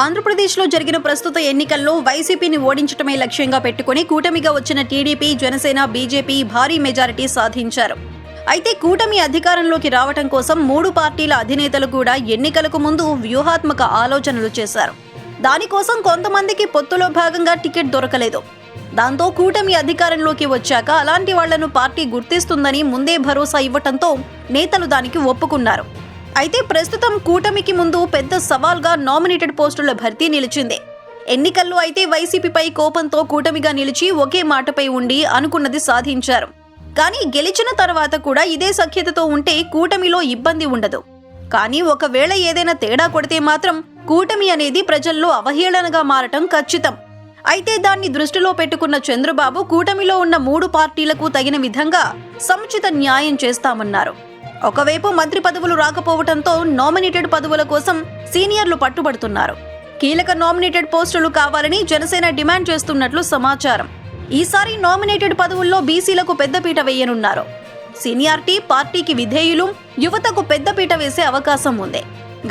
ఆంధ్రప్రదేశ్లో జరిగిన ప్రస్తుత ఎన్నికల్లో వైసీపీని ఓడించటమే లక్ష్యంగా పెట్టుకుని కూటమిగా వచ్చిన టీడీపీ జనసేన బీజేపీ భారీ మెజారిటీ సాధించారు. అయితే కూటమి అధికారంలోకి రావటం కోసం మూడు పార్టీల అధినేతలు కూడా ఎన్నికలకు ముందు వ్యూహాత్మక ఆలోచనలు చేశారు. దానికోసం కొంతమందికి పొత్తులో భాగంగా టికెట్ దొరకలేదు. దాంతో కూటమి అధికారంలోకి వచ్చాక అలాంటి వాళ్ళను పార్టీ గుర్తిస్తుందని ముందే భరోసా ఇవ్వటంతో నేతలు దానికి ఒప్పుకున్నారు. అయితే ప్రస్తుతం కూటమికి ముందు పెద్ద సవాల్గా నామినేటెడ్ పోస్టుల భర్తీ నిలిచింది. ఎన్నికల్లో అయితే వైసీపీపై కోపంతో కూటమిగా నిలిచి ఒకే మాటపై ఉండి అనుకున్నది సాధించారు. కానీ గెలిచిన తర్వాత కూడా ఇదే సఖ్యతతో ఉంటే కూటమిలో ఇబ్బంది ఉండదు. కానీ ఒకవేళ ఏదైనా తేడా కొడితే మాత్రం కూటమి అనేది ప్రజల్లో అవహేళనగా మారటం ఖచ్చితం. అయితే దాన్ని దృష్టిలో పెట్టుకున్న చంద్రబాబు కూటమిలో ఉన్న మూడు పార్టీలకు తగిన విధంగా సముచిత న్యాయం చేస్తామన్నారు. ఒకవైపు మంత్రి పదవులు రాకపోవడంతో నామినేటెడ్ పదవుల కోసం సీనియర్లు పట్టుబడుతున్నారు. కీలక నామినేటెడ్ పోస్టులు కావాలని జనసేన డిమాండ్ చేస్తున్నట్లు సమాచారం. ఈసారి నామినేటెడ్ పదవుల్లో బీసీలకు పెద్దపీట వేయనున్నారు. సీనియారిటీ పార్టీకి విధేయులు యువతకు పెద్దపీట వేసే అవకాశం ఉంది.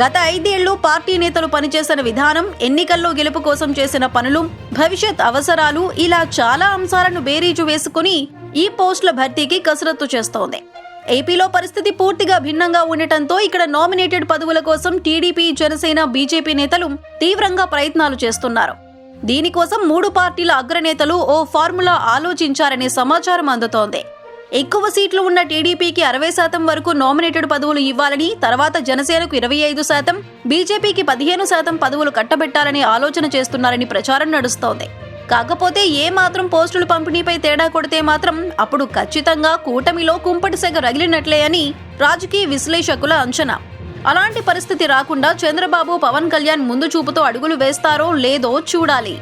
గత ఐదేళ్ళు పార్టీ నేతలు పనిచేసిన విధానం ఎన్నికల్లో గెలుపు కోసం చేసిన పనులు భవిష్యత్ అవసరాలు ఇలా చాలా అంశాలను బేరీజు వేసుకుని ఈ పోస్టుల భర్తీకి కసరత్తు చేస్తోంది. ఏపీలో పరిస్థితి పూర్తిగా భిన్నంగా ఉండటంతో ఇక్కడ నామినేటెడ్ పదవుల కోసం టీడీపీ జనసేన బీజేపీ నేతలు తీవ్రంగా ప్రయత్నాలు చేస్తున్నారు. దీనికోసం మూడు పార్టీల అగ్రనేతలు ఓ ఫార్ములా ఆలోచించారనే సమాచారం అందుతోంది. ఎక్కువ సీట్లు ఉన్న టీడీపీకి అరవై శాతం వరకు నామినేటెడ్ పదవులు ఇవ్వాలని తర్వాత జనసేనకు ఇరవై ఐదు శాతం బీజేపీకి పదిహేను శాతం పదవులు కట్టబెట్టాలని ఆలోచన చేస్తున్నారని ప్రచారం నడుస్తోంది. కాకపోతే ఏ మాత్రం పోస్టులు పంపిణీపై తేడా కొడితే మాత్రం అప్పుడు ఖచ్చితంగా కూటమిలో కుంపటి సెగ రగిలినట్లే అని రాజకీయ విశ్లేషకుల అంచనా. అలాంటి పరిస్థితి రాకుండా చంద్రబాబు పవన్ కళ్యాణ్ ముందు చూపుతో అడుగులు వేస్తారో లేదో చూడాలి.